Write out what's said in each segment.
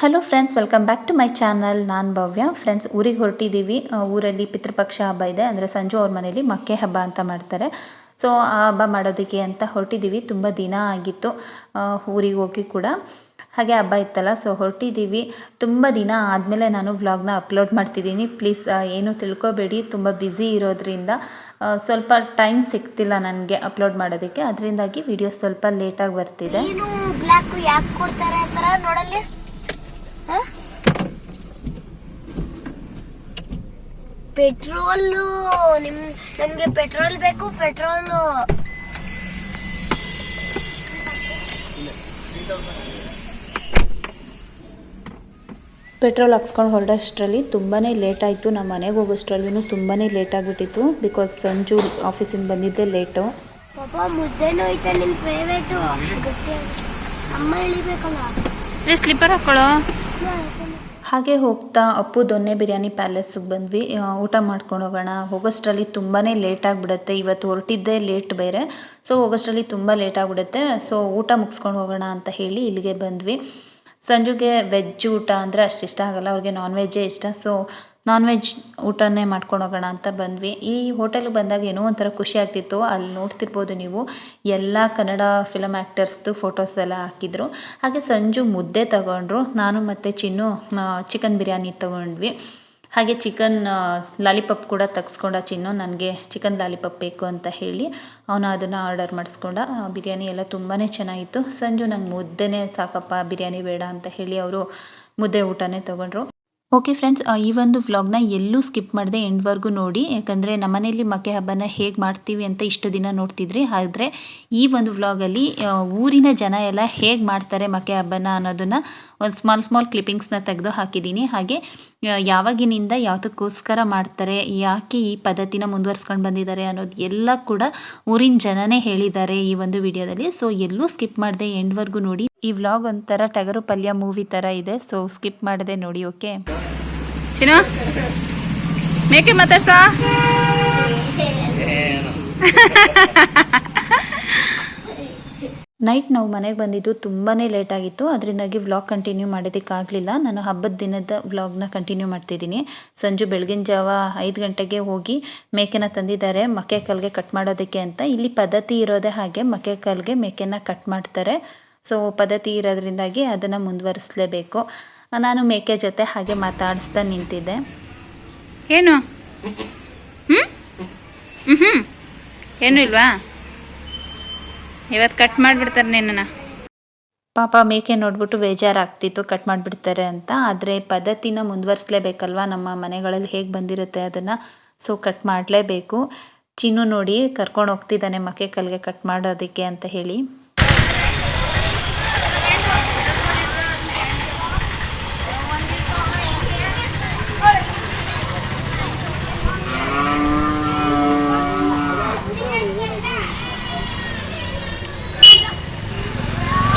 Hello friends welcome back to my channel ನಾನು Bhavya. Friends ಊರಿಗೆ ಹೊರಟಿದ್ದೀವಿ. ಊರಲ್ಲಿ ಪಿತೃಪಕ್ಷ ಹಬ್ಬ ಇದೆ. ಅಂದರೆ ಸಂಜು ಅವ್ರ ಮನೇಲಿ ಮಕ್ಕೆ ಹಬ್ಬ ಅಂತ ಮಾಡ್ತಾರೆ. ಸೊ ಆ ಹಬ್ಬ ಮಾಡೋದಕ್ಕೆ ಅಂತ ಹೊರಟಿದ್ದೀವಿ. ತುಂಬ ದಿನ ಆಗಿತ್ತು ಊರಿಗೆ ಹೋಗಿ ಕೂಡ. ಹಾಗೆ ಹಬ್ಬ ಇತ್ತಲ್ಲ ಸೊ ಹೊರಟಿದ್ದೀವಿ. ತುಂಬ ದಿನ ಆದಮೇಲೆ ನಾನು ವ್ಲಾಗ್ನ ಅಪ್ಲೋಡ್ ಮಾಡ್ತಿದ್ದೀನಿ. ಪ್ಲೀಸ್ ಏನು ತಿಳ್ಕೊಬೇಡಿ. ತುಂಬ ಬ್ಯುಸಿ ಇರೋದ್ರಿಂದ ಸ್ವಲ್ಪ ಟೈಮ್ ಸಿಗ್ತಿಲ್ಲ ನನಗೆ ಅಪ್ಲೋಡ್ ಮಾಡೋದಕ್ಕೆ. ಅದರಿಂದಾಗಿ ವಿಡಿಯೋ ಸ್ವಲ್ಪ ಲೇಟಾಗಿ ಬರ್ತಿದೆ. ಪೆಟ್ರೋಲು ನಿಮ್ ನಮ್ಗೆ ಪೆಟ್ರೋಲ್ ಬೇಕು ಪೆಟ್ರೋಲು ಪೆಟ್ರೋಲ್ ಹಾಕ್ಸ್ಕೊಂಡು ಹೊರಡೋಷ್ಟರಲ್ಲಿ ತುಂಬಾ ಲೇಟ್ ಆಯಿತು. ನಮ್ಮ ಮನೆಗೆ ಹೋಗೋಷ್ಟರಲ್ಲೂ ತುಂಬಾ ಲೇಟ್ ಆಗಿಬಿಟ್ಟಿತ್ತು. ಬಿಕಾಸ್ ಸಂಜು ಆಫೀಸಿಂದ ಬಂದಿದ್ದೆ ಲೇಟು ಪಾಪ ಮುದ್ದೆನೂ ಐತೆ ನಿಮ್ಮ ಫೇವ್ರೇಟು ಅಮ್ಮ ಸ್ಲಿಪ್ಪರ್ ಹಾಕೊಳ್ಳೋ? ಹಾಗೆ ಹೋಗ್ತಾ ಅಪ್ಪು ದೊನ್ನೆ ಬಿರಿಯಾನಿ ಪ್ಯಾಲೇಸಿಗೆ ಬಂದ್ವಿ. ಊಟ ಮಾಡ್ಕೊಂಡು ಹೋಗೋಣ. ಹೋಗೋಷ್ಟರಲ್ಲಿ ತುಂಬಾ ಲೇಟ್ ಆಗಿಬಿಡುತ್ತೆ. ಇವತ್ತು ಹೊರಟಿದ್ದೇ ಲೇಟ್ ಬೇರೆ. ಸೊ ಹೋಗೋಷ್ಟರಲ್ಲಿ ತುಂಬ ಲೇಟ್ ಆಗಿಬಿಡುತ್ತೆ. ಸೊ ಊಟ ಮುಗಿಸ್ಕೊಂಡು ಹೋಗೋಣ ಅಂತ ಹೇಳಿ ಇಲ್ಲಿಗೆ ಬಂದ್ವಿ. ಸಂಜುಗೆ ವೆಜ್ ಊಟ ಅಂದರೆ ಅಷ್ಟು ಇಷ್ಟ ಆಗಲ್ಲ. ಅವ್ರಿಗೆ ನಾನ್ ವೆಜ್ಜೇ ಇಷ್ಟ. ಸೊ ನಾನ್ ವೆಜ್ ಊಟನೇ ಮಾಡ್ಕೊಂಡು ಹೋಗೋಣ ಅಂತ ಬಂದ್ವಿ. ಈ ಹೋಟೆಲ್ಗೆ ಬಂದಾಗ ಏನೋ ಒಂಥರ ಖುಷಿ ಆಗ್ತಿತ್ತು. ಅಲ್ಲಿ ನೋಡ್ತಿರ್ಬೋದು ನೀವು. ಎಲ್ಲ ಕನ್ನಡ ಫಿಲಮ್ ಆ್ಯಕ್ಟರ್ಸ್ದು ಫೋಟೋಸ್ ಎಲ್ಲ ಹಾಕಿದ್ರು. ಹಾಗೆ ಸಂಜು ಮುದ್ದೆ ತಗೊಂಡ್ರು. ನಾನು ಮತ್ತು ಚಿನ್ನು ಚಿಕನ್ ಬಿರಿಯಾನಿ ತೊಗೊಂಡ್ವಿ. ಹಾಗೆ ಚಿಕನ್ ಲಾಲಿಪಪ್ ಕೂಡ ತೆಗ್ಸ್ಕೊಂಡ ಚಿನ್ನು. ನನಗೆ ಚಿಕನ್ ಲಾಲಿಪಪ್ ಬೇಕು ಅಂತ ಹೇಳಿ ಅವನು ಅದನ್ನು ಆರ್ಡರ್ ಮಾಡಿಸ್ಕೊಂಡ. ಬಿರಿಯಾನಿ ಎಲ್ಲ ತುಂಬಾ ಚೆನ್ನಾಗಿತ್ತು. ಸಂಜು ನಂಗೆ ಮುದ್ದೆನೇ ಸಾಕಪ್ಪ, ಬಿರಿಯಾನಿ ಬೇಡ ಅಂತ ಹೇಳಿ ಅವರು ಮುದ್ದೆ ಊಟನೇ ತೊಗೊಂಡ್ರು. ಓಕೆ ಫ್ರೆಂಡ್ಸ್ ಈ ಒಂದು ವ್ಲಾಗ್ನ ಎಲ್ಲೂ ಸ್ಕಿಪ್ ಮಾಡದೆ ಎಂಡ್ವರೆಗೂ ನೋಡಿ. ಯಾಕಂದರೆ ನಮ್ಮನೇಲಿ ಮಕ್ಕೆ ಹಬ್ಬನ ಹೇಗೆ ಮಾಡ್ತೀವಿ ಅಂತ ಇಷ್ಟು ದಿನ ನೋಡ್ತಿದ್ರಿ. ಆದರೆ ಈ ಒಂದು ವ್ಲಾಗಲ್ಲಿ ಊರಿನ ಜನ ಎಲ್ಲ ಹೇಗೆ ಮಾಡ್ತಾರೆ ಮಕ್ಕೆ ಹಬ್ಬನ ಅನ್ನೋದನ್ನು ಒಂದು ಸ್ಮಾಲ್ ಸ್ಮಾಲ್ ಕ್ಲಿಪ್ಪಿಂಗ್ಸ್ನ ತೆಗೆದು ಹಾಕಿದ್ದೀನಿ. ಹಾಗೆ ಯಾವಾಗಿನಿಂದ ಯಾವುದಕ್ಕೋಸ್ಕರ ಮಾಡ್ತಾರೆ, ಯಾಕೆ ಈ ಪದ್ಧತಿನ ಮುಂದುವರ್ಸ್ಕೊಂಡು ಬಂದಿದ್ದಾರೆ ಅನ್ನೋದು ಎಲ್ಲ ಕೂಡ ಊರಿನ ಜನನೇ ಹೇಳಿದ್ದಾರೆ ಈ ಒಂದು ವಿಡಿಯೋದಲ್ಲಿ ಸೊ ಎಲ್ಲೂ ಸ್ಕಿಪ್ ಮಾಡದೆ ಎಂಡ್ವರೆಗೂ ನೋಡಿ. ಈ ವ್ಲಾಗ್ ಒಂಥರ ಟಗರು ಪಲ್ಯ ಮೂವಿ ಥರ ಇದೆ ಸೊ ಸ್ಕಿಪ್ ಮಾಡಿದೆ ನೋಡಿ ಓಕೆ ಚಿನ್ನು ಮೇಕೆ ಮಾತಾಡ್ಸ. ನೈಟ್ ನಾವು ಮನೆಗೆ ಬಂದಿದ್ದು ತುಂಬಾ ಲೇಟ್ ಆಗಿತ್ತು ಅದರಿಂದಾಗಿ ವ್ಲಾಗ್ ಕಂಟಿನ್ಯೂ ಮಾಡೋದಕ್ಕಾಗಲಿಲ್ಲ. ನಾನು ಹಬ್ಬದ ದಿನದ ವ್ಲಾಗ್ನ ಕಂಟಿನ್ಯೂ ಮಾಡ್ತಿದ್ದೀನಿ. ಸಂಜು ಬೆಳಗಿನ ಜಾವ ಐದು ಗಂಟೆಗೆ ಹೋಗಿ ಮೇಕೆನ ತಂದಿದ್ದಾರೆ ಮಕ್ಕೆ ಕಲ್ಗೆ ಕಟ್ ಮಾಡೋದಕ್ಕೆ ಅಂತ. ಇಲ್ಲಿ ಪದ್ಧತಿ ಇರೋದೇ ಹಾಗೆ ಮಕ್ಕೆ ಕಲ್ಗೆ ಮೇಕೆನ ಕಟ್ ಮಾಡ್ತಾರೆ. ಸೊ ಪದ್ಧತಿ ಇರೋದ್ರಿಂದಾಗಿ ಅದನ್ನು ಮುಂದುವರಿಸಲೇಬೇಕು. ನಾನು ಮೇಕೆ ಜೊತೆ ಹಾಗೆ ಮಾತಾಡಿಸ್ತಾ ನಿಂತಿದ್ದೆ. ಏನು? ಹ್ಞೂ ಹ್ಞೂ ಏನು ಇಲ್ವಾ? ಇವತ್ತು ಕಟ್ ಮಾಡಿಬಿಡ್ತಾರೆ ನಿನ್ನ ಪಾಪ ಮೇಕೆ ನೋಡ್ಬಿಟ್ಟು ಬೇಜಾರಾಗ್ತಿತ್ತು ಕಟ್ ಮಾಡಿಬಿಡ್ತಾರೆ ಅಂತ. ಆದರೆ ಪದ್ಧತಿನ ಮುಂದುವರಿಸಲೇಬೇಕಲ್ವ? ನಮ್ಮ ಮನೆಗಳಲ್ಲಿ ಹೇಗೆ ಬಂದಿರುತ್ತೆ ಅದನ್ನು? ಸೊ ಕಟ್ ಮಾಡಲೇಬೇಕು. ಚಿನ್ನು ನೋಡಿ ಕರ್ಕೊಂಡು ಹೋಗ್ತಿದ್ದಾನೆ ಮಕ್ಕೆ ಕಲ್ಗೆ ಕಟ್ ಮಾಡೋದಕ್ಕೆ ಅಂತ ಹೇಳಿ.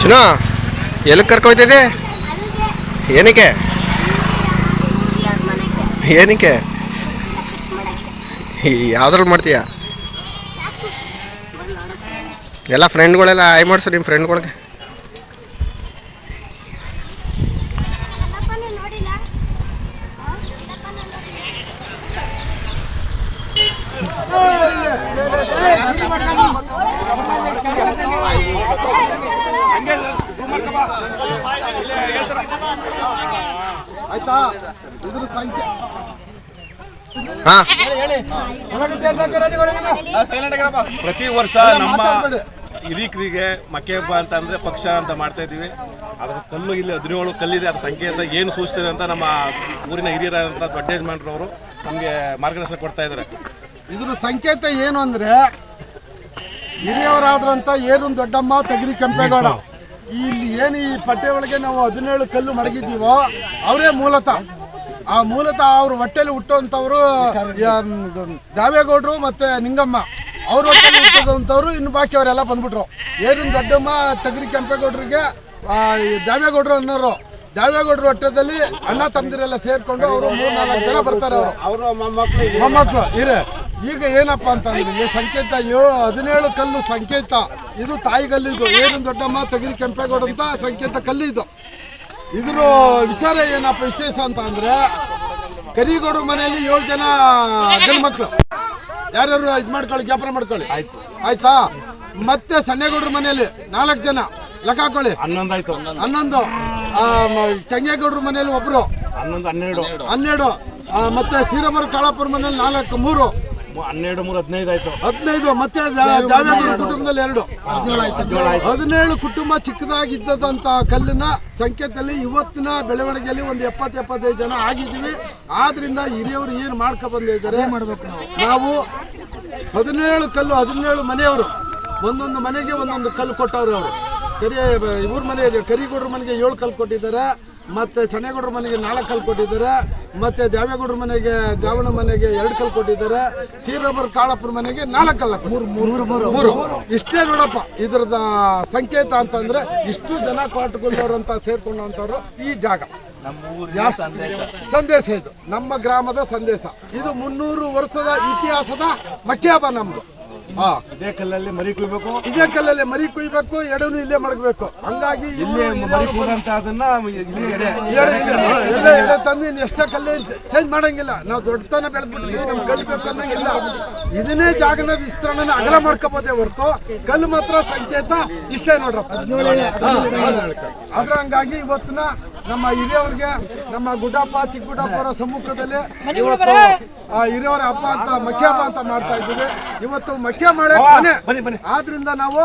ಚಿನ್ನು ಎಲ್ಲಿಗೆ ಕರ್ಕೊಯ್ತಿದ್ದೆ? ಏನಕ್ಕೆ? ಏನಕ್ಕೆ? ಯಾವ್ದ್ರಲ್ಲಿ ಮಾಡ್ತೀಯ? ಎಲ್ಲ ಫ್ರೆಂಡ್ಗಳೆಲ್ಲ ಆಯ್ ಮಾಡಿಸು ನಿಮ್ಮ ಫ್ರೆಂಡ್ಗಳಿಗೆ ಇದ್ರ ಸಂಖ್ಯೆ. ಹಾಂ. ಪ್ರತಿ ವರ್ಷ ನಮ್ಮ. ಹಿರೀಕರಿಗೆ ಮಕ್ಕೆ ಹಬ್ಬ ಅಂತ ಅಂದ್ರೆ ಪಕ್ಷ ಅಂತ ಮಾಡ್ತಾ ಇದೀವಿ ಅದರ ಕಲ್ಲು ಇಲ್ಲಿ ಹದಿನೇಳು ಕಲ್ಲಿದೆ ಅದ್ರ ಸಂಕೇತ ಏನು ಸೂಚಿಸಿದೆ ಅಂತ ನಮ್ಮ ಊರಿನ ಹಿರಿಯರಾದಂಥ ದೊಡ್ಡ ಯಜಮಾನ್ರವರು ನಮಗೆ ಮಾರ್ಗದರ್ಶನ ಕೊಡ್ತಾ ಇದ್ದಾರೆ. ಇದ್ರ ಸಂಕೇತ ಏನು ಅಂದ್ರೆ ಹಿರಿಯವರಾದ್ರಂತ ಏನು ದೊಡ್ಡಮ್ಮ ತೆಗೆದಿ ಕೆಂಪೇಗೌಡ? ಇಲ್ಲಿ ಏನು ಈ ಪಟ್ಟೆ ಒಳಗೆ ನಾವು ಹದಿನೇಳು ಕಲ್ಲು ಮಡಗಿದ್ದೀವೋ ಅವರೇ ಮೂಲತಃ. ಆ ಮೂಲತಃ ಅವ್ರ ಹೊಟ್ಟೆಲಿ ಹುಟ್ಟುವಂಥವ್ರು ದಾವೇಗೌಡರು ಮತ್ತೆ ನಿಂಗಮ್ಮ. ಅವ್ರ ಹೊಟ್ಟೆಲಿ ಹುಟ್ಟಿದಂಥವ್ರು ಇನ್ನು ಬಾಕಿ ಅವರೆಲ್ಲ ಬಂದ್ಬಿಟ್ರು. ಏರಿನ ದೊಡ್ಡಮ್ಮ ತಗರಿ ಕೆಂಪೇಗೌಡರಿಗೆ ದಾವೇಗೌಡರು ಅನ್ನೋರು. ದಾವೇಗೌಡರ ಹೊಟ್ಟೆದಲ್ಲಿ ಅಣ್ಣ ತಮ್ಮದಿರೆಲ್ಲ ಸೇರ್ಕೊಂಡು ಅವರು ಮೂರು ನಾಲ್ಕು ಜನ ಬರ್ತಾರೆ ಅವರು. ಮೊಮ್ಮಕ್ಕಳು ಇರೇ. ಈಗ ಏನಪ್ಪ ಅಂತಂದ್ರೆ ಸಂಕೇತ ಏಳು ಹದಿನೇಳು ಕಲ್ಲು ಸಂಕೇತ. ಇದು ತಾಯಿ ಕಲ್ಲಿದು ಏನು ದೊಡ್ಡಮ್ಮ ತಗಿರಿ ಕೆಂಪೇಗೌಡ ಅಂತ ಸಂಕೇತ ಕಲ್ಲಿದು ಇದ್ರ ವಿಚಾರ ಏನಪ್ಪ ವಿಶೇಷ ಅಂತ ಅಂದ್ರೆ ಕರಿಗೌಡ್ರ ಮನೆಯಲ್ಲಿ ಏಳು ಜನ ಗಂಡು ಮಕ್ಕಳು ಯಾರ್ಯಾರು ಇದು ಮಾಡ್ಕೊಳ್ಳಿ ಜ್ಞಾಪನ ಮಾಡ್ಕೊಳ್ಳಿ. ಆಯ್ತಾ? ಮತ್ತೆ ಸಣ್ಣಗೌಡ್ರ ಮನೆಯಲ್ಲಿ ನಾಲ್ಕು ಜನ. ಲೆಕ್ಕ ಹಾಕೊಳ್ಳಿ. ಹನ್ನೊಂದು. ಕೆಂಗೇಗೌಡ್ರ ಮನೆಯಲ್ಲಿ ಒಬ್ರು. ಹನ್ನೊಂದು ಹನ್ನೆರಡು. ಹನ್ನೆರಡು. ಮತ್ತೆ ಸೀರಮರ ಕಾಳಾಪುರ ಮನೆಯಲ್ಲಿ ನಾಲ್ಕು ಮೂರು. ಹನ್ನೆರಡು ಮೂರು ಹದಿನೈದು ಆಯ್ತು. ಹದಿನೈದು ಮತ್ತೆ ಜಾವೇಗೌಡ ಕುಟುಂಬದಲ್ಲಿ ಎರಡು. ಹದಿನೇಳು ಕುಟುಂಬ ಚಿಕ್ಕದಾಗಿದ್ದಂತ ಕಲ್ಲಿನ ಸಂಕೇತದಲ್ಲಿ ಇವತ್ತಿನ ಬೆಳವಣಿಗೆಯಲ್ಲಿ ಒಂದು ಎಪ್ಪತ್ತು ಎಪ್ಪತ್ತೈದು ಜನ ಆಗಿದ್ದೀವಿ. ಆದ್ರಿಂದ ಹಿರಿಯವರು ಏನು ಮಾಡ್ಕೊ ಬಂದಿದ್ದಾರೆ ನಾವು? ಹದಿನೇಳು ಕಲ್ಲು ಹದಿನೇಳು ಮನೆಯವರು. ಒಂದೊಂದು ಮನೆಗೆ ಒಂದೊಂದು ಕಲ್ಲು ಕೊಟ್ಟವ್ರು ಅವರು. ಕರಿ ಇವ್ರ ಮನೆ ಕರಿಗೌಡ್ರ ಮನೆಗೆ ಏಳು ಕಲ್ಲು ಕೊಟ್ಟಿದ್ದಾರೆ. ಮತ್ತೆ ಸಣ್ಣಗೌಡ್ರ ಮನೆಗೆ ನಾಲ್ಕು ಕಲ್ಲು ಕೊಟ್ಟಿದ್ದಾರೆ ಮತ್ತೆ ದೇವೇಗೌಡ್ರ ಮನೆಗೆ ದ್ಯಾವಣ ಮನೆಗೆ ಎರಡು ಕಲ್ಲು ಕೊಟ್ಟಿದ್ದಾರೆ ಶ್ರೀರಾಮರ ಕಾಳಪ್ಪರ ಮನೆಗೆ ನಾಲ್ಕು ಕಲ್ಲ ಮೂರು ಮೂರು ಇಷ್ಟೇ ನೋಡಪ್ಪ ಇದ್ರದ ಸಂಕೇತ ಅಂತಂದ್ರೆ ಇಷ್ಟು ಜನ ಕಾಟ್ಕೊಂಡವ್ರು ಅಂತ ಸೇರ್ಕೊಂಡವ್ರು ಈ ಜಾಗ. ಸಂದೇಶ. ಇದು. ನಮ್ಮ ಗ್ರಾಮದ ಸಂದೇಶ. ಇದು ಮುನ್ನೂರು ವರ್ಷದ ಇತಿಹಾಸದ ಮಕ್ಕಿ ನಮ್ಮದು ನಮ್ದು. ಹಾ. ಇದೇ ಕಲ್ಲಲ್ಲಿ ಮರಿ ಕುಯ್ಬೇಕು. ಇದೇ ಕಲ್ಲಲ್ಲಿ ಮರಿ ಕುಯ್ಬೇಕು ಎಡನು ಇಲ್ಲೇ ಮಡಗಬೇಕು. ಹಂಗಾಗಿ ಇಲ್ಲೇ ಮರಿ ಕೂದಂತ ಅದನ್ನ ಇಲ್ಲೇ ಎಡೆ ಎಲ್ಲ ಎಡೆ ತಂದು ಇನ್ನು ಎಷ್ಟೇ ಕಲ್ಲೇ ಚೇಂಜ್ ಮಾಡಂಗಿಲ್ಲ. ನಾವು ದೊಡ್ಡತನ ಬೆಳೆದ್ಬಿಟ್ಟಿದ್ವಿ ನಮ್ಗೆ ಕಲಿಬೇಕು ಅನ್ನಂಗಿಲ್ಲ. ಇದನ್ನೇ ಜಾಗನ ವಿಸ್ತರಣೆನ ಅಗಲ ಮಾಡ್ಕೋಬೋದೇ ಹೊರತು ಕಲ್ಲು ಮಾತ್ರ ಸಂಕೇತ ಇಷ್ಟೇ ನೋಡ್ರಪ್ಪ. ಅದ್ರ ಹಂಗಾಗಿ ಇವತ್ತಿನ ನಮ್ಮ ಹಿರಿಯವ್ರಿಗೆ ನಮ್ಮ ಗುಡ್ಡಪ್ಪ ಚಿಕ್ಕ ಗುಡ್ಡಪ್ಪ ಅವರ ಸಮ್ಮುಖದಲ್ಲಿ ಇವತ್ತು ಆ ಹಿರಿಯವರ ಹಬ್ಬ ಅಂತ ಮಖ್ಯ ಹಬ್ಬ ಅಂತ ಮಾಡ್ತಾ ಇದ್ದೀವಿ ಇವತ್ತು ಮಖ್ಯ ಮಳೆ ಆದ್ರಿಂದ ನಾವು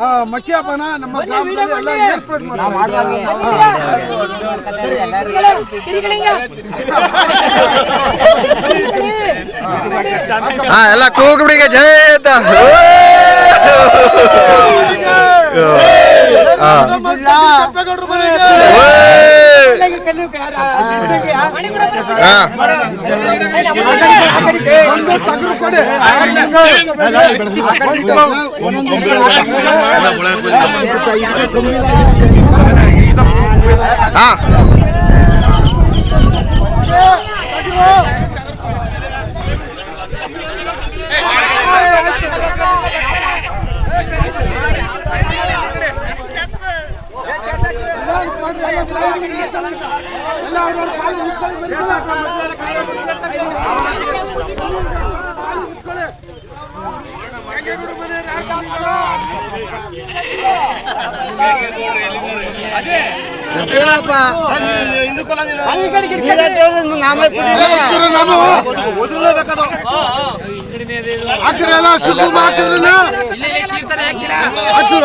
ಆ, ಮಖ್ಯ ಹಬ್ಬನ ನಮ್ಮ ಗ್ರಾಮದಲ್ಲಿ ಎಲ್ಲ ಏರ್ಪೋರ್ಟ್ ಮಾಡ್ತಾ ಎಲ್ಲ ಕೂಗುಬಿಡಿಗೆ ಜಯ ಅಂತ ನಮ್ಮ ಕೆಂಪೇಗೌಡ್ರ ಮನೆಗೆ ಹಾ ಒಂದು ಟಗರು ಕೊಡಿ ಹಾ ಹಾಕಿರ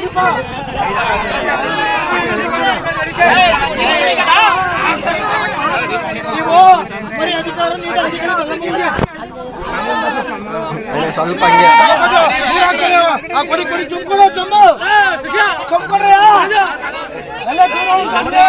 ದೀಪ, ಸ್ವಲ್ಪ ಹಂಗೆ ನೀರ್ ಹಾಕೊಳ್ಳಿ ಅವ. ಆ ಕೊಡಿ, ಕೊಡಿ, ಚುಮ್ಕೊಡು, ಚುಮ್ಮು. ಚುಮ್ಕೊಡ್ರಿ, ಆ. ಎಲ್ಲ ದೂರ ಹೋಗಿ ತಂದೆ.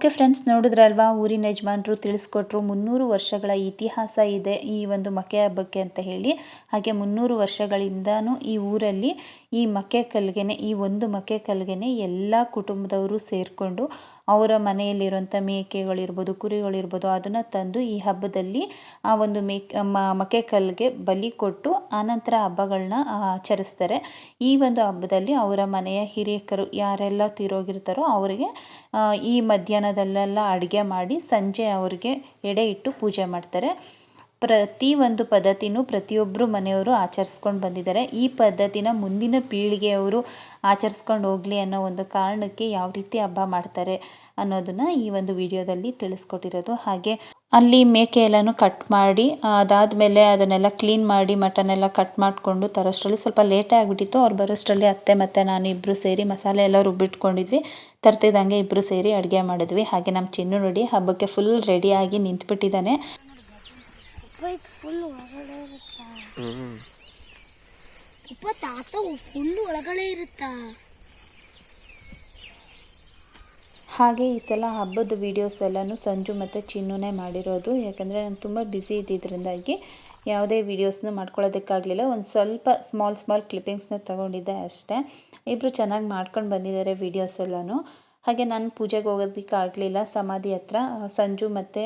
ಓಕೆ ಫ್ರೆಂಡ್ಸ್, ನೋಡಿದ್ರಲ್ವಾ? ಊರಿನ ಯಜಮಾನರು ತಿಳಿಸ್ಕೊಟ್ರು, ಮುನ್ನೂರು ವರ್ಷಗಳ ಇತಿಹಾಸ ಇದೆ ಈ ಒಂದು ಮಕ್ಕೆ ಹಬ್ಬಕ್ಕೆ ಅಂತ ಹೇಳಿ. ಹಾಗೆ ಮುನ್ನೂರು ವರ್ಷಗಳಿಂದನೂ ಈ ಊರಲ್ಲಿ ಈ ಮಕೆ ಕಲ್ಗೆನೆ, ಈ ಒಂದು ಮಕೆ ಕಲ್ಗೆನೆ ಎಲ್ಲ ಕುಟುಂಬದವರು ಸೇರಿಕೊಂಡು ಅವರ ಮನೆಯಲ್ಲಿರುವಂಥ ಮೇಕೆಗಳಿರ್ಬೋದು, ಕುರಿಗಳಿರ್ಬೋದು, ಅದನ್ನು ತಂದು ಈ ಹಬ್ಬದಲ್ಲಿ ಆ ಒಂದು ಮೇಕೆ ಮಕೆ ಬಲಿ ಕೊಟ್ಟು ಆನಂತರ ಹಬ್ಬಗಳನ್ನ ಆಚರಿಸ್ತಾರೆ. ಈ ಒಂದು ಹಬ್ಬದಲ್ಲಿ ಅವರ ಮನೆಯ ಹಿರಿಯಕರು ಯಾರೆಲ್ಲ ತೀರೋಗಿರ್ತಾರೋ ಅವರಿಗೆ ಈ ಮಧ್ಯಾಹ್ನದಲ್ಲೆಲ್ಲ ಅಡುಗೆ ಮಾಡಿ ಸಂಜೆ ಅವರಿಗೆ ಎಡೆ ಇಟ್ಟು ಪೂಜೆ ಮಾಡ್ತಾರೆ. ಪ್ರತಿ ಒಂದು ಪದ್ಧತಿನೂ ಪ್ರತಿಯೊಬ್ಬರು ಮನೆಯವರು ಆಚರಿಸ್ಕೊಂಡು ಬಂದಿದ್ದಾರೆ. ಈ ಪದ್ಧತಿನ ಮುಂದಿನ ಪೀಳಿಗೆಯವರು ಆಚರಿಸ್ಕೊಂಡು ಹೋಗಲಿ ಅನ್ನೋ ಒಂದು ಕಾರಣಕ್ಕೆ ಯಾವ ರೀತಿ ಹಬ್ಬ ಮಾಡ್ತಾರೆ ಅನ್ನೋದನ್ನು ಈ ಒಂದು ವಿಡಿಯೋದಲ್ಲಿ ತಿಳಿಸ್ಕೊಟ್ಟಿರೋದು. ಹಾಗೆ ಅಲ್ಲಿ ಮೇಕೆ ಎಲ್ಲನೂ ಕಟ್ ಮಾಡಿ, ಅದಾದಮೇಲೆ ಅದನ್ನೆಲ್ಲ ಕ್ಲೀನ್ ಮಾಡಿ ಮಟನ್ ಎಲ್ಲ ಕಟ್ ಮಾಡಿಕೊಂಡು ತರೋಷ್ಟರಲ್ಲಿ ಸ್ವಲ್ಪ ಲೇಟೇ ಆಗಿಬಿಟ್ಟಿತ್ತು. ಅವ್ರು ಬರೋಷ್ಟರಲ್ಲಿ ಅತ್ತೆ ಮತ್ತು ನಾನು ಇಬ್ಬರು ಸೇರಿ ಮಸಾಲೆ ಎಲ್ಲ ರುಬ್ಬಿಟ್ಕೊಂಡಿದ್ವಿ. ತರ್ತಿದ್ದಂಗೆ ಇಬ್ಬರು ಸೇರಿ ಅಡುಗೆ ಮಾಡಿದ್ವಿ. ಹಾಗೆ ನಮ್ಮ ಚಿನ್ನು ನೋಡಿ ಹಬ್ಬಕ್ಕೆ ಫುಲ್ ರೆಡಿಯಾಗಿ ನಿಂತ್ಬಿಟ್ಟಿದ್ದಾನೆ. ಇದು ಫುಲ್ ಒಳಗಡೆ ಇರುತ್ತಾ? ಅಪ್ಪ ತಾತ ಫುಲ್ ಒಳಗಡೆ ಇರುತ್ತಾ? ಹಾಗೆ ಈ ಸಲ ಹಬ್ಬದ ವೀಡಿಯೋಸ್ ಎಲ್ಲನೂ ಸಂಜು ಮತ್ತು ಚಿನ್ನುನೇ ಮಾಡಿರೋದು. ಯಾಕಂದರೆ ನಾನು ತುಂಬ ಬ್ಯುಸಿ ಇದ್ದಿದ್ದರಿಂದಾಗಿ ಯಾವುದೇ ವೀಡಿಯೋಸ್ನ ಮಾಡ್ಕೊಳ್ಳೋದಕ್ಕಾಗಲಿಲ್ಲ. ಒಂದು ಸ್ವಲ್ಪ ಸ್ಮಾಲ್ ಸ್ಮಾಲ್ ಕ್ಲಿಪ್ಪಿಂಗ್ಸ್ನ ತಗೊಂಡಿದ್ದೆ ಅಷ್ಟೇ. ಇಬ್ಬರು ಚೆನ್ನಾಗಿ ಮಾಡ್ಕೊಂಡು ಬಂದಿದ್ದಾರೆ ವೀಡಿಯೋಸ್ ಎಲ್ಲನೂ. ಹಾಗೆ ನಾನು ಪೂಜೆಗೆ ಹೋಗೋದಕ್ಕೆ ಆಗಲಿಲ್ಲ ಸಮಾಧಿ ಹತ್ರ ಸಂಜು ಮತ್ತು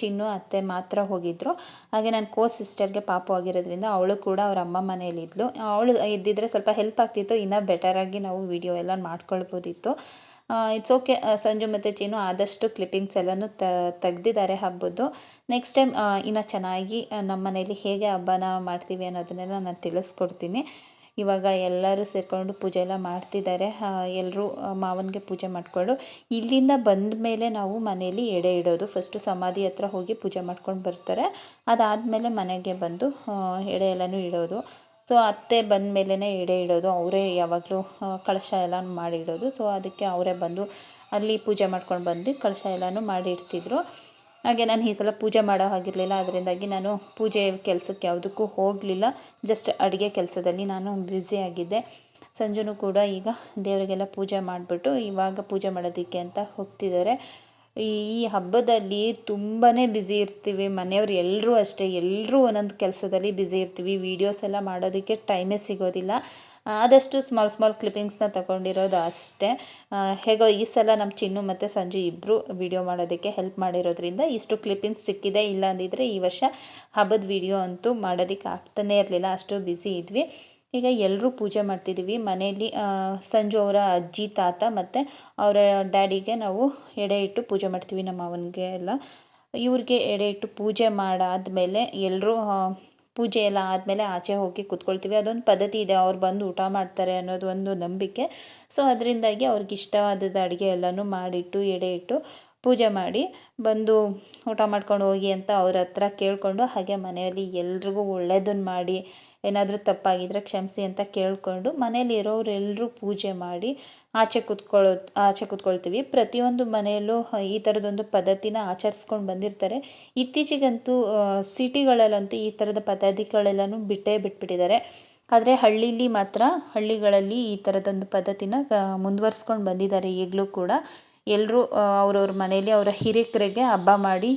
ಚಿನ್ನು ಅತ್ತೆ ಮಾತ್ರ ಹೋಗಿದ್ದರು ಹಾಗೆ ನನ್ನ ಕೋ ಸಿಸ್ಟರ್ಗೆ ಪಾಪು ಆಗಿರೋದ್ರಿಂದ ಅವಳು ಕೂಡ ಅವ್ರ ಅಮ್ಮ ಮನೆಯಲ್ಲಿದ್ಲು. ಅವಳು ಇದ್ದಿದ್ರೆ ಸ್ವಲ್ಪ ಹೆಲ್ಪ್ ಆಗ್ತಿತ್ತು. ಇನ್ನೂ ಬೆಟರಾಗಿ ನಾವು ವಿಡಿಯೋ ಎಲ್ಲ ಮಾಡ್ಕೊಳ್ಬೋದಿತ್ತು. ಇಟ್ಸ್ ಓಕೆ ಸಂಜು ಮತ್ತು ಚೀನು ಆದಷ್ಟು ಕ್ಲಿಪ್ಪಿಂಗ್ಸ್ ಎಲ್ಲನೂ ತೆಗ್ದಿದ್ದಾರೆ ಹಬ್ಬದ್ದು. ನೆಕ್ಸ್ಟ್ ಟೈಮ್ ಇನ್ನೂ ಚೆನ್ನಾಗಿ ನಮ್ಮ ಮನೇಲಿ ಹೇಗೆ ಹಬ್ಬನ ಮಾಡ್ತೀವಿ ಅನ್ನೋದನ್ನೆಲ್ಲ ನಾನು ತಿಳಿಸ್ಕೊಡ್ತೀನಿ. ಇವಾಗ ಎಲ್ಲರೂ ಸೇರಿಕೊಂಡು ಪೂಜೆ ಎಲ್ಲ ಮಾಡ್ತಿದ್ದಾರೆ. ಎಲ್ಲರೂ ಮಾವನಿಗೆ ಪೂಜೆ ಮಾಡಿಕೊಂಡು ಇಲ್ಲಿಂದ ಬಂದ ಮೇಲೆ ನಾವು ಮನೆಯಲ್ಲಿ ಎಡೆ ಇಡೋದು. ಫಸ್ಟು ಸಮಾಧಿ ಹತ್ರ ಹೋಗಿ ಪೂಜೆ ಮಾಡ್ಕೊಂಡು ಬರ್ತಾರೆ. ಅದಾದಮೇಲೆ ಮನೆಗೆ ಬಂದು ಎಡೆ ಎಲ್ಲನೂ ಇಡೋದು. ಸೊ ಅತ್ತೆ ಬಂದ ಮೇಲೇ ಎಡೆ ಇಡೋದು. ಅವರೇ ಯಾವಾಗಲೂ ಕಳಶ ಎಲ್ಲ ಮಾಡಿಡೋದು. ಸೊ ಅದಕ್ಕೆ ಅವರೇ ಬಂದು ಅಲ್ಲಿ ಪೂಜೆ ಮಾಡ್ಕೊಂಡು ಬಂದು ಕಳಶ ಎಲ್ಲನೂ ಮಾಡಿ ಇಡ್ತಿದ್ರು ಹಾಗೆ ನಾನು ಈ ಸಲ ಪೂಜೆ ಮಾಡೋ ಹಾಗಿರಲಿಲ್ಲ ಅದರಿಂದಾಗಿ ನಾನು ಪೂಜೆ ಕೆಲಸಕ್ಕೆ ಯಾವುದಕ್ಕೂ ಹೋಗಲಿಲ್ಲ. ಜಸ್ಟ್ ಅಡುಗೆ ಕೆಲಸದಲ್ಲಿ ನಾನು ಬ್ಯುಸಿ ಆಗಿದ್ದೆ. ಸಂಜುನು ಕೂಡ ಈಗ ದೇವರಿಗೆಲ್ಲ ಪೂಜೆ ಮಾಡಿಬಿಟ್ಟು ಇವಾಗ ಪೂಜೆ ಮಾಡೋದಕ್ಕೆ ಅಂತ ಹೋಗ್ತಿದ್ದಾರೆ. ಈ ಹಬ್ಬದಲ್ಲಿ ತುಂಬಾ ಬ್ಯುಸಿ ಇರ್ತೀವಿ, ಮನೆಯವ್ರು ಎಲ್ಲರೂ ಅಷ್ಟೇ ಎಲ್ಲರೂ ಒಂದೊಂದು ಕೆಲಸದಲ್ಲಿ ಬ್ಯುಸಿ ಇರ್ತೀವಿ ವೀಡಿಯೋಸ್ ಎಲ್ಲ ಮಾಡೋದಕ್ಕೆ ಟೈಮೇ ಸಿಗೋದಿಲ್ಲ. ಆದಷ್ಟು ಸ್ಮಾಲ್ ಸ್ಮಾಲ್ ಕ್ಲಿಪ್ಪಿಂಗ್ಸ್ನ ತಗೊಂಡಿರೋದು ಅಷ್ಟೇ. ಹೇಗೋ ಈ ಸಲ ನಮ್ಮ ಚಿನ್ನು ಮತ್ತು ಸಂಜು ಇಬ್ಬರು ವಿಡಿಯೋ ಮಾಡೋದಕ್ಕೆ ಹೆಲ್ಪ್ ಮಾಡಿರೋದ್ರಿಂದ ಇಷ್ಟು ಕ್ಲಿಪ್ಪಿಂಗ್ಸ್ ಸಿಕ್ಕಿದೆ, ಇಲ್ಲ ಅಂದಿದ್ರೆ ಈ ವರ್ಷ ಹಬ್ಬದ ವಿಡಿಯೋ ಅಂತೂ ಮಾಡೋದಕ್ಕೆ ಆಗ್ತಾನೇ ಇರಲಿಲ್ಲ, ಅಷ್ಟು ಬ್ಯುಸಿ ಇದ್ವಿ. ಈಗ ಎಲ್ಲರೂ ಪೂಜೆ ಮಾಡ್ತಿದ್ದೀವಿ ಮನೆಯಲ್ಲಿ ಸಂಜು ಅವರ ಅಜ್ಜಿ, ತಾತ ಮತ್ತು ಅವರ ಡ್ಯಾಡಿಗೆ ನಾವು ಎಡೆ ಇಟ್ಟು ಪೂಜೆ ಮಾಡ್ತೀವಿ ನಮ್ಮ ಅವನಿಗೆ ಎಲ್ಲ. ಇವ್ರಿಗೆ ಎಡೆ ಇಟ್ಟು ಪೂಜೆ ಮಾಡಾದಮೇಲೆ ಎಲ್ಲರೂ ಪೂಜೆ ಎಲ್ಲ ಆದಮೇಲೆ ಆಚೆ ಹೋಗಿ ಕೂತ್ಕೊಳ್ತೀವಿ. ಅದೊಂದು ಪದ್ಧತಿ ಇದೆ. ಅವ್ರು ಬಂದು ಊಟ ಮಾಡ್ತಾರೆ ಅನ್ನೋದು ಒಂದು ನಂಬಿಕೆ. ಸೊ, ಅದರಿಂದಾಗಿ ಅವ್ರಿಗೆ ಇಷ್ಟವಾದದ್ದು ಅಡುಗೆ ಎಲ್ಲನೂ ಮಾಡಿಟ್ಟು, ಎಡೆ ಇಟ್ಟು ಪೂಜೆ ಮಾಡಿ ಬಂದು ಊಟ ಮಾಡ್ಕೊಂಡು ಹೋಗಿ ಅಂತ ಅವ್ರ ಹತ್ರ ಕೇಳಿಕೊಂಡು ಹಾಗೆ ಮನೆಯಲ್ಲಿ ಎಲ್ರಿಗೂ ಒಳ್ಳೆಯದನ್ನು ಮಾಡಿ ಏನಾದರೂ ತಪ್ಪಾಗಿದ್ದರೆ ಕ್ಷಮಿಸಿ ಅಂತ ಕೇಳಿಕೊಂಡು ಮನೇಲಿರೋರೆಲ್ಲರೂ ಪೂಜೆ ಮಾಡಿ ಆಚೆ ಕೂತ್ಕೊಳ್ಳೋ, ಆಚೆ ಕೂತ್ಕೊಳ್ತೀವಿ. ಪ್ರತಿಯೊಂದು ಮನೆಯಲ್ಲೂ ಈ ಥರದೊಂದು ಪದ್ಧತಿನ ಆಚರಿಸ್ಕೊಂಡು ಬಂದಿರ್ತಾರೆ. ಇತ್ತೀಚೆಗಂತೂ ಸಿಟಿಗಳಲ್ಲಂತೂ ಈ ಥರದ ಪದ್ಧತಿಗಳೆಲ್ಲನೂ ಬಿಟ್ಟೇ ಬಿಟ್ಬಿಟ್ಟಿದ್ದಾರೆ. ಆದರೆ ಹಳ್ಳೀಲಿ ಮಾತ್ರ ಹಳ್ಳಿಗಳಲ್ಲಿ ಈ ಥರದೊಂದು ಪದ್ಧತಿನ ಮುಂದುವರ್ಸ್ಕೊಂಡು ಬಂದಿದ್ದಾರೆ ಈಗಲೂ ಕೂಡ. ಎಲ್ಲರೂ ಅವ್ರವ್ರ ಮನೇಲಿ ಅವರ ಹಿರಿಕರಿಗೆ ಹಬ್ಬ ಮಾಡಿ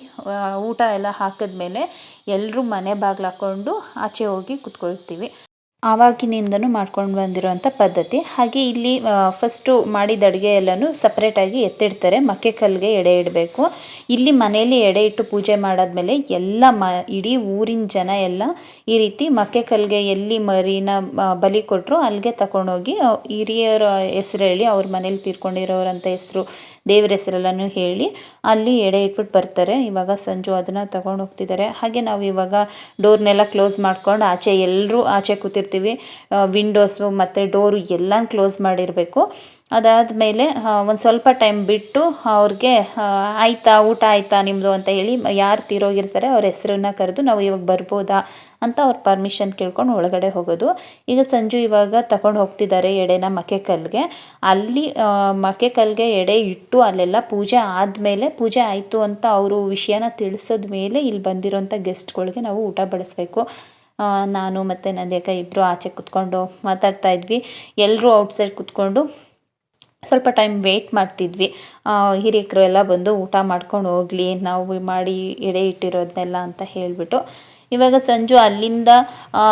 ಊಟ ಎಲ್ಲ ಹಾಕಿದ್ಮೇಲೆ ಎಲ್ಲರೂ ಮನೆ ಬಾಗಿಲು ಹಾಕ್ಕೊಂಡು ಆಚೆ ಹೋಗಿ ಕುತ್ಕೊಳ್ತೀವಿ. ಆವಾಗಿನಿಂದನೂ ಮಾಡ್ಕೊಂಡು ಬಂದಿರೋವಂಥ ಪದ್ಧತಿ. ಹಾಗೆ ಇಲ್ಲಿ ಫಸ್ಟು ಮಾಡಿದ ಅಡುಗೆ ಎಲ್ಲನೂ ಸಪ್ರೇಟಾಗಿ ಎತ್ತಿಡ್ತಾರೆ. ಮಕ್ಕೆ ಕಲ್ಲಿಗೆ ಎಡೆ ಇಡಬೇಕು. ಇಲ್ಲಿ ಮನೆಯಲ್ಲಿ ಎಡೆ ಇಟ್ಟು ಪೂಜೆ ಮಾಡಾದ್ಮೇಲೆ ಎಲ್ಲ ಮ, ಇಡೀ ಊರಿನ ಜನ ಎಲ್ಲ ಈ ರೀತಿ ಮಕ್ಕೆ ಕಲ್ಲಿಗೆ ಎಲ್ಲಿ ಮರಿನ ಬಲಿ ಕೊಟ್ಟರು ಅಲ್ಲಿಗೆ ತಗೊಂಡೋಗಿ ಹಿರಿಯರ ಹೆಸರು ಹೇಳಿ ಅವ್ರ ಮನೇಲಿ ತೀರ್ಕೊಂಡಿರೋರಂಥ ಹೆಸರು ದೇವ್ರ ಹೆಸರೆಲ್ಲನೂ ಹೇಳಿ ಅಲ್ಲಿ ಎಡೆ ಇಟ್ಬಿಟ್ಟು ಬರ್ತಾರೆ. ಇವಾಗ ಸಂಜು ಅದನ್ನು ತಗೊಂಡು ಹೋಗ್ತಿದ್ದಾರೆ ಹಾಗೆ ನಾವು ಇವಾಗ ಡೋರ್ನೆಲ್ಲ ಕ್ಲೋಸ್ ಮಾಡ್ಕೊಂಡು ಆಚೆ ಎಲ್ಲರೂ ಆಚೆ ಕೂತಿರ್ತೀವಿ. ವಿಂಡೋಸು ಮತ್ತು ಡೋರು ಎಲ್ಲ ಕ್ಲೋಸ್ ಮಾಡಿರಬೇಕು. ಅದಾದಮೇಲೆ ಒಂದು ಸ್ವಲ್ಪ ಟೈಮ್ ಬಿಟ್ಟು ಅವ್ರಿಗೆ ಆಯಿತಾ, ಊಟ ಆಯಿತಾ ನಿಮ್ಮದು ಅಂತ ಹೇಳಿ, ಯಾರು ತೀರೋಗಿರ್ತಾರೆ ಅವ್ರ ಹೆಸರನ್ನ ಕರೆದು ನಾವು ಇವಾಗ ಬರ್ಬೋದಾ ಅಂತ ಅವ್ರ ಪರ್ಮಿಷನ್ ಕೇಳ್ಕೊಂಡು ಒಳಗಡೆ ಹೋಗೋದು. ಈಗ ಸಂಜು ಇವಾಗ ತಗೊಂಡು ಹೋಗ್ತಿದ್ದಾರೆ ಎಡೆನ ಮಕೆಕಲ್ಗೆ ಅಲ್ಲಿ ಮಕೆಕಲ್ಗೆ ಎಡೆ ಇಟ್ಟು ಅಲ್ಲೆಲ್ಲ ಪೂಜೆ ಆದಮೇಲೆ, ಪೂಜೆ ಆಯಿತು ಅಂತ ಅವರು ವಿಷಯನ ತಿಳಿಸಿದ ಮೇಲೆ ಇಲ್ಲಿ ಬಂದಿರೋಂಥ ಗೆಸ್ಟ್ಗಳಿಗೆ ನಾವು ಊಟ ಬಡಿಸ್ಬೇಕು. ನಾನು ಮತ್ತು ನಂದ್ಯಾಕ ಇಬ್ಬರು ಆಚೆ ಕೂತ್ಕೊಂಡು ಮಾತಾಡ್ತಾ ಇದ್ವಿ. ಎಲ್ಲರೂ ಔಟ್ಸೈಡ್ ಕೂತ್ಕೊಂಡು ಸ್ವಲ್ಪ ಟೈಮ್ ವೇಟ್ ಮಾಡ್ತಿದ್ವಿ. ಹಿರಿಯಕರು ಎಲ್ಲ ಬಂದು ಊಟ ಮಾಡ್ಕೊಂಡು ಹೋಗಲಿ, ನಾವು ಮಾಡಿ ಎಡೆ ಇಟ್ಟಿರೋದನ್ನೆಲ್ಲ ಅಂತ ಹೇಳಿಬಿಟ್ಟು. ಇವಾಗ ಸಂಜು ಅಲ್ಲಿಂದ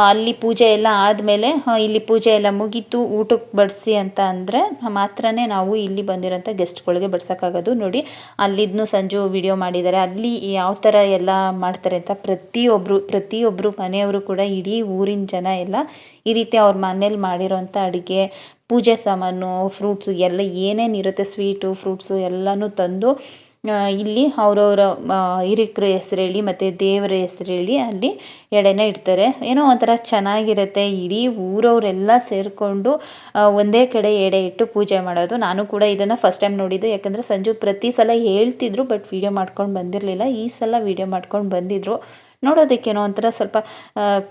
ಅಲ್ಲಿ ಪೂಜೆ ಎಲ್ಲ ಆದಮೇಲೆ ಇಲ್ಲಿ ಪೂಜೆ ಎಲ್ಲ ಮುಗೀತು, ಊಟಕ್ಕೆ ಬಡಿಸಿ ಅಂತ ಅಂದರೆ ಮಾತ್ರನೇ ನಾವು ಇಲ್ಲಿ ಬಂದಿರೋಂಥ ಗೆಸ್ಟ್ಗಳಿಗೆ ಬಡ್ಸೋಕ್ಕಾಗೋದು ನೋಡಿ. ಅಲ್ಲಿದ್ನು ಸಂಜು ವಿಡಿಯೋ ಮಾಡಿದ್ದಾರೆ. ಅಲ್ಲಿ ಯಾವ ಥರ ಎಲ್ಲ ಮಾಡ್ತಾರೆ ಅಂತ ಪ್ರತಿಯೊಬ್ಬರು ಪ್ರತಿಯೊಬ್ಬರು ಮನೆಯವರು ಕೂಡ ಇಡೀ ಊರಿನ ಜನ ಎಲ್ಲ ಈ ರೀತಿ ಅವ್ರ ಮನೇಲಿ ಮಾಡಿರೋಂಥ ಅಡುಗೆ ಪೂಜೆ ಸಾಮಾನು ಫ್ರೂಟ್ಸು ಎಲ್ಲ ಏನೇನು ಇರುತ್ತೆ ಸ್ವೀಟು ಫ್ರೂಟ್ಸು ಎಲ್ಲನೂ ತಂದು ಇಲ್ಲಿ ಅವರವರ ಹಿರಿಕರ ಹೆಸರು ಹೇಳಿ ಮತ್ತು ದೇವರ ಹೆಸ್ರು ಅಲ್ಲಿ ಎಡೆನ ಇಡ್ತಾರೆ. ಏನೋ ಒಂಥರ ಚೆನ್ನಾಗಿರುತ್ತೆ. ಇಡೀ ಊರವರೆಲ್ಲ ಸೇರಿಕೊಂಡು ಒಂದೇ ಕಡೆ ಎಡೆ ಇಟ್ಟು ಪೂಜೆ ಮಾಡೋದು. ನಾನು ಕೂಡ ಇದನ್ನು ಫಸ್ಟ್ ಟೈಮ್ ನೋಡಿದ್ದು. ಯಾಕಂದರೆ ಸಂಜು ಪ್ರತಿ ಸಲ ಹೇಳ್ತಿದ್ರು ಬಟ್ ವೀಡಿಯೋ ಮಾಡ್ಕೊಂಡು ಬಂದಿರಲಿಲ್ಲ. ಈ ಸಲ ವೀಡಿಯೋ ಮಾಡ್ಕೊಂಡು ಬಂದಿದ್ರು. ನೋಡೋದಕ್ಕೇನೋ ಒಂಥರ ಸ್ವಲ್ಪ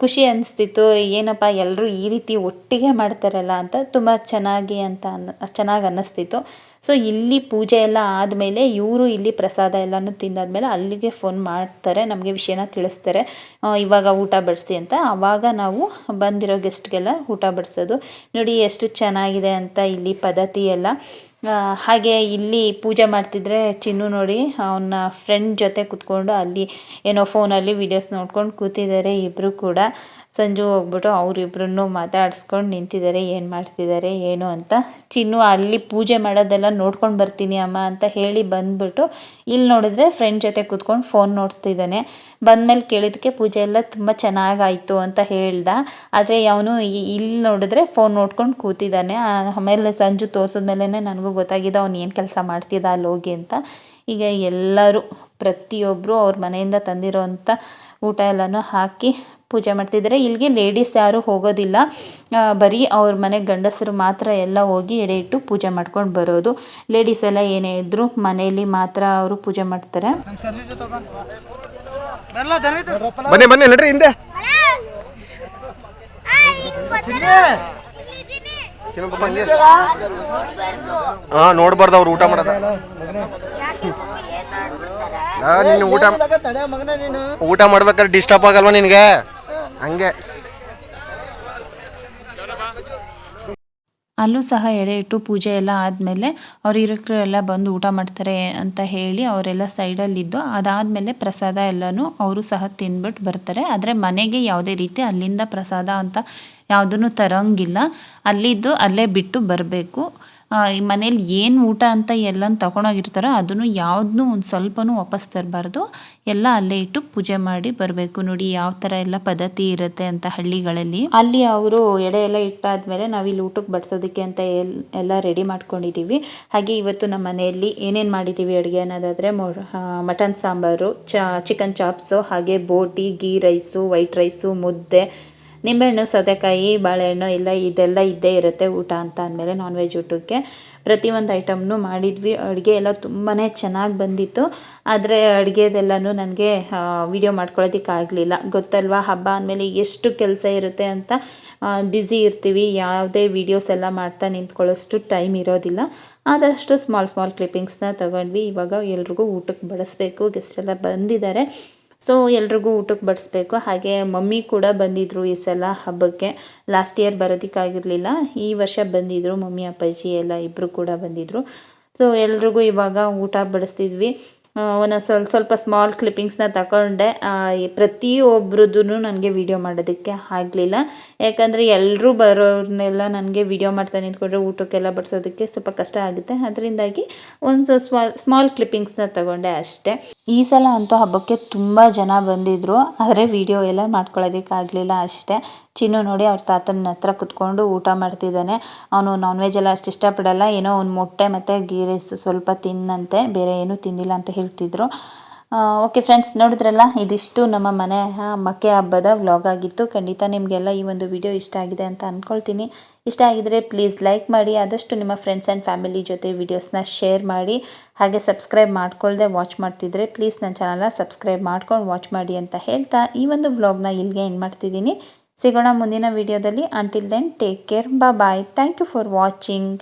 ಖುಷಿ ಅನಿಸ್ತಿತ್ತು. ಏನಪ್ಪ ಎಲ್ಲರೂ ಈ ರೀತಿ ಒಟ್ಟಿಗೆ ಮಾಡ್ತಾರಲ್ಲ ಅಂತ ತುಂಬ ಚೆನ್ನಾಗಿ ಅಂತ ಅನ್, ಚೆನ್ನಾಗಿ ಅನ್ನಿಸ್ತಿತ್ತು ಸೊ ಇಲ್ಲಿ ಪೂಜೆ ಎಲ್ಲ ಆದಮೇಲೆ ಇವರು ಇಲ್ಲಿ ಪ್ರಸಾದ ಎಲ್ಲನೂ ತಿಂದಾದಮೇಲೆ ಅಲ್ಲಿಗೆ ಫೋನ್ ಮಾಡ್ತಾರೆ, ನಮಗೆ ವಿಷಯನ ತಿಳಿಸ್ತಾರೆ. ಇವಾಗ ಊಟ ಬಡಿಸಿ ಅಂತ. ಆವಾಗ ನಾವು ಬಂದಿರೋ ಗೆಸ್ಟ್ಗೆಲ್ಲ ಊಟ ಬಡಿಸೋದು. ನೋಡಿ, ಎಷ್ಟು ಚೆನ್ನಾಗಿದೆ ಅಂತ ಇಲ್ಲಿ ಪದ್ಧತಿ ಎಲ್ಲ. ಹಾಗೆ ಇಲ್ಲಿ ಪೂಜೆ ಮಾಡ್ತಿದ್ರೆ ಚಿನ್ನು ನೋಡಿ, ಅವನ ಫ್ರೆಂಡ್ ಜೊತೆ ಕುತ್ಕೊಂಡು ಅಲ್ಲಿ ಏನೋ ಫೋನಲ್ಲಿ ವೀಡಿಯೋಸ್ ನೋಡ್ಕೊಂಡು ಕೂತಿದ್ದಾರೆ ಇಬ್ಬರು ಕೂಡ. ಸಂಜು ಹೋಗ್ಬಿಟ್ಟು ಅವರಿಬ್ರು ಮಾತಾಡಿಸ್ಕೊಂಡು ನಿಂತಿದ್ದಾರೆ, ಏನು ಮಾಡ್ತಿದ್ದಾರೆ, ಏನು ಅಂತ. ಚಿನ್ನು ಅಲ್ಲಿ ಪೂಜೆ ಮಾಡೋದೆಲ್ಲ ನೋಡ್ಕೊಂಡು ಬರ್ತೀನಿ ಅಮ್ಮ ಅಂತ ಹೇಳಿ ಬಂದ್ಬಿಟ್ಟು ಇಲ್ಲಿ ನೋಡಿದ್ರೆ ಫ್ರೆಂಡ್ ಜೊತೆ ಕೂತ್ಕೊಂಡು ಫೋನ್ ನೋಡ್ತಿದ್ದಾನೆ. ಬಂದಮೇಲೆ ಕೇಳಿದ್ದಕ್ಕೆ ಪೂಜೆ ಎಲ್ಲ ತುಂಬ ಚೆನ್ನಾಗಾಯಿತು ಅಂತ ಹೇಳ್ದ. ಆದರೆ ಅವನು ಇಲ್ಲಿ ನೋಡಿದ್ರೆ ಫೋನ್ ನೋಡ್ಕೊಂಡು ಕೂತಿದ್ದಾನೆ. ಆಮೇಲೆ ಸಂಜು ತೋರಿಸಿದ್ಮೇಲೆ ನನಗೂ ಗೊತ್ತಾಗಿದೆ ಅವ್ನು ಏನು ಕೆಲಸ ಮಾಡ್ತಿದ್ದ ಅಲ್ಲಿ ಹೋಗಿ ಅಂತ. ಈಗ ಎಲ್ಲರೂ ಪ್ರತಿಯೊಬ್ಬರು ಅವ್ರ ಮನೆಯಿಂದ ತಂದಿರೋವಂಥ ಊಟ ಎಲ್ಲನೂ ಹಾಕಿ ಪೂಜೆ ಮಾಡ್ತಿದ್ದಾರೆ. ಇಲ್ಲಿಗೆ ಲೇಡೀಸ್ ಯಾರು ಹೋಗೋದಿಲ್ಲ. ಬರೀ ಅವ್ರ ಮನೆ ಗಂಡಸರು ಮಾತ್ರ ಎಲ್ಲ ಹೋಗಿ ಎಡೆ ಇಟ್ಟು ಪೂಜೆ ಮಾಡ್ಕೊಂಡು ಬರೋದು. ಲೇಡೀಸ್ ಎಲ್ಲ ಏನೇ ಇದ್ರು ಮನೆಯಲ್ಲಿ ಮಾತ್ರ ಅವರು ಪೂಜೆ ಮಾಡ್ತಾರೆ. ಬನ್ನಿ ಬನ್ನಿ ನಡ್ರಿ ಹಿಂದೆ. ಚಿನ್ನ. ಪಾಪ ಹಂಗೆ ಹಾಂ ನೋಡ್ಬಾರ್ದು ಅವ್ರು ಊಟ ಮಾಡೋದ. ಊಟ ಊಟ ಮಾಡ್ಬೇಕಾದ್ರೆ ಡಿಸ್ಟರ್ಬ್ ಆಗಲ್ವಾ ನಿನಗೆ? ಹಂಗೆ. ಅಲ್ಲೂ ಸಹ ಎಡೆ ಇಟ್ಟು ಪೂಜೆ ಎಲ್ಲ ಆದಮೇಲೆ ಅವ್ರು ಇರಕ್ರು ಎಲ್ಲ ಬಂದು ಊಟ ಮಾಡ್ತಾರೆ ಅಂತ ಹೇಳಿ ಅವರೆಲ್ಲ ಸೈಡಲ್ಲಿದ್ದು, ಅದಾದಮೇಲೆ ಪ್ರಸಾದ ಎಲ್ಲನೂ ಅವರು ಸಹ ತಿನ್ಬಿಟ್ಟು ಬರ್ತಾರೆ. ಆದರೆ ಮನೆಗೆ ಯಾವುದೇ ರೀತಿ ಅಲ್ಲಿಂದ ಪ್ರಸಾದ ಅಂತ ಯಾವುದನ್ನು ತರೋಂಗಿಲ್ಲ. ಅಲ್ಲಿದ್ದು ಅಲ್ಲೇ ಬಿಟ್ಟು ಬರಬೇಕು. ಮನೇಲಿ ಏನು ಊಟ ಅಂತ ಎಲ್ಲನೂ ತಗೊಂಡೋಗಿರ್ತಾರೋ ಅದನ್ನು ಯಾವುದನ್ನೂ ಒಂದು ಸ್ವಲ್ಪನೂ ವಾಪಸ್ ತರಬಾರ್ದು. ಎಲ್ಲ ಅಲ್ಲೇ ಇಟ್ಟು ಪೂಜೆ ಮಾಡಿ ಬರಬೇಕು. ನೋಡಿ ಯಾವ ಥರ ಎಲ್ಲ ಪದ್ಧತಿ ಇರುತ್ತೆ ಅಂತ ಹಳ್ಳಿಗಳಲ್ಲಿ. ಅಲ್ಲಿ ಅವರು ಎಡೆ ಎಲ್ಲ ಇಟ್ಟಾದ್ಮೇಲೆ ನಾವಿಲ್ಲಿ ಊಟಕ್ಕೆ ಬಡಿಸೋದಕ್ಕೆ ಅಂತ ಎಲ್, ಎಲ್ಲ ರೆಡಿ ಮಾಡ್ಕೊಂಡಿದ್ದೀವಿ ಹಾಗೆ ಇವತ್ತು ನಮ್ಮ ಮನೆಯಲ್ಲಿ ಏನೇನು ಮಾಡಿದ್ದೀವಿ ಅಡುಗೆ ಅನ್ನೋದಾದರೆ ಮಟನ್ ಸಾಂಬಾರು ಚಿಕನ್ ಚಾಪ್ಸು ಹಾಗೆ ಬೋಟಿ ಗೀ ರೈಸು ವೈಟ್ ರೈಸು ಮುದ್ದೆ ನಿಂಬೆಹಣ್ಣು, ಸೌತೆಕಾಯಿ, ಬಾಳೆಹಣ್ಣು ಇಲ್ಲ ಇದೆಲ್ಲ ಇದ್ದೇ ಇರುತ್ತೆ ಊಟ ಅಂತ ಅಂದಮೇಲೆ ನಾನ್ ವೆಜ್ ಊಟಕ್ಕೆ. ಪ್ರತಿಯೊಂದು ಐಟಮ್ನು ಮಾಡಿದ್ವಿ. ಅಡುಗೆ ಎಲ್ಲ ತುಂಬಾ ಚೆನ್ನಾಗಿ ಬಂದಿತ್ತು. ಆದರೆ ಅಡುಗೆದೆಲ್ಲನೂ ನನಗೆ ವಿಡಿಯೋ ಮಾಡ್ಕೊಳ್ಳೋದಕ್ಕಾಗಲಿಲ್ಲ ಗೊತ್ತಲ್ವಾ? ಹಬ್ಬ ಅಂದಮೇಲೆ ಎಷ್ಟು ಕೆಲಸ ಇರುತ್ತೆ ಅಂತ ಬ್ಯುಸಿ ಇರ್ತೀವಿ. ಯಾವುದೇ ವೀಡಿಯೋಸ್ ಎಲ್ಲ ಮಾಡ್ತಾ ನಿಂತ್ಕೊಳ್ಳೋಷ್ಟು ಟೈಮ್ ಇರೋದಿಲ್ಲ. ಆದಷ್ಟು ಸ್ಮಾಲ್ ಸ್ಮಾಲ್ ಕ್ಲಿಪ್ಪಿಂಗ್ಸ್ನ ತಗೊಂಡ್ವಿ. ಇವಾಗ ಎಲ್ರಿಗೂ ಊಟಕ್ಕೆ ಬಳಸಬೇಕು. ಗೆಸ್ಟ್ ಎಲ್ಲ ಬಂದಿದ್ದಾರೆ. ಸೊ ಎಲ್ರಿಗೂ ಊಟಕ್ಕೆ ಬಡಿಸ್ಬೇಕು. ಹಾಗೆ ಮಮ್ಮಿ ಕೂಡ ಬಂದಿದ್ದರು ಈ ಸಲ ಹಬ್ಬಕ್ಕೆ. ಲಾಸ್ಟ್ ಇಯರ್ ಬರೋದಕ್ಕಾಗಿರಲಿಲ್ಲ. ಈ ವರ್ಷ ಬಂದಿದ್ದರು ಮಮ್ಮಿ, ಅಪ್ಪಾಜಿ, ಎಲ್ಲ ಇಬ್ಬರು ಕೂಡ ಬಂದಿದ್ದರು ಸೊ ಎಲ್ರಿಗೂ ಇವಾಗ ಊಟ ಬಡಿಸ್ತಿದ್ವಿ. ಒಂದೊಂದು ಸ್ವಲ್ಪ ಸ್ವಲ್ಪ ಸ್ಮಾಲ್ ಕ್ಲಿಪ್ಪಿಂಗ್ಸ್ನ ತಗೊಂಡೆ. ಪ್ರತಿಯೊಬ್ರದ್ದು ನನಗೆ ವಿಡಿಯೋ ಮಾಡೋದಕ್ಕೆ ಆಗಲಿಲ್ಲ. ಯಾಕಂದರೆ ಎಲ್ಲರೂ ಬರೋರ್ನೆಲ್ಲ ನನಗೆ ವಿಡಿಯೋ ಮಾಡ್ತಾ ನಿಂತ್ಕೊಂಡ್ರೆ ಊಟಕ್ಕೆಲ್ಲ ಬಡಿಸೋದಕ್ಕೆ ಸ್ವಲ್ಪ ಕಷ್ಟ ಆಗುತ್ತೆ. ಅದರಿಂದಾಗಿ ಒಂದು ಸ್ಮಾಲ್ ಸ್ಮಾಲ್ ಕ್ಲಿಪ್ಪಿಂಗ್ಸ್ನ ತಗೊಂಡೆ ಅಷ್ಟೇ. ಈ ಸಲ ಅಂತೂ ಹಬ್ಬಕ್ಕೆ ತುಂಬ ಜನ ಬಂದಿದ್ದರು ಆದರೆ ವಿಡಿಯೋ ಎಲ್ಲ ಮಾಡ್ಕೊಳ್ಳೋದಕ್ಕಾಗಲಿಲ್ಲ ಅಷ್ಟೇ. ಚಿನ್ನು ನೋಡಿ ಅವ್ರ ತಾತನ ಹತ್ರ ಕುತ್ಕೊಂಡು ಊಟ ಮಾಡ್ತಿದ್ದಾನೆ. ಅವನು ನಾನ್ ವೆಜ್ ಎಲ್ಲ ಅಷ್ಟು ಇಷ್ಟಪಡಲ್ಲ. ಏನೋ ಒಂದು ಮೊಟ್ಟೆ ಮತ್ತು ಗೀ ರೈಸ್ ಸ್ವಲ್ಪ ತಿನ್ನಂತೆ. ಬೇರೆ ಏನೂ ತಿಂದಿಲ್ಲ ಅಂತ ಹೇಳ್ತಿದ್ರು. ಓಕೆ ಫ್ರೆಂಡ್ಸ್ ನೋಡಿದ್ರಲ್ಲ? ಇದಿಷ್ಟು ನಮ್ಮ ಮನೆ ಮಕ್ಕೆ ಹಬ್ಬದ ವ್ಲಾಗ್ ಆಗಿತ್ತು. ಖಂಡಿತ ನಿಮಗೆಲ್ಲ ಈ ಒಂದು ವಿಡಿಯೋ ಇಷ್ಟ ಆಗಿದೆ ಅಂತ ಅಂದ್ಕೊಳ್ತೀನಿ ಇಷ್ಟ ಆಗಿದರೆ ಪ್ಲೀಸ್ ಲೈಕ್ ಮಾಡಿ, ಆದಷ್ಟು ನಿಮ್ಮ ಫ್ರೆಂಡ್ಸ್ ಆ್ಯಂಡ್ ಫ್ಯಾಮಿಲಿ ಜೊತೆ ವೀಡಿಯೋಸ್ನ ಶೇರ್ ಮಾಡಿ. ಹಾಗೆ ಸಬ್ಸ್ಕ್ರೈಬ್ ಮಾಡ್ಕೊಳ್ಳದೆ ವಾಚ್ ಮಾಡ್ತಿದ್ರೆ ಪ್ಲೀಸ್ ನನ್ನ ಚಾನಲ್ನ ಸಬ್ಸ್ಕ್ರೈಬ್ ಮಾಡ್ಕೊಂಡು ವಾಚ್ ಮಾಡಿ ಅಂತ ಹೇಳ್ತಾ ಈ ಒಂದು ವ್ಲಾಗ್ನ ಇಲ್ಲಿಗೆ ಎಂಡ್ ಮಾಡ್ತಿದ್ದೀನಿ. ಸಿಗೋಣ ಮುಂದಿನ ವಿಡಿಯೋದಲ್ಲಿ ಅಂಟಿಲ್ ದೆನ್ ಟೇಕ್ ಕೇರ್ ಬಾ bye thank you for watching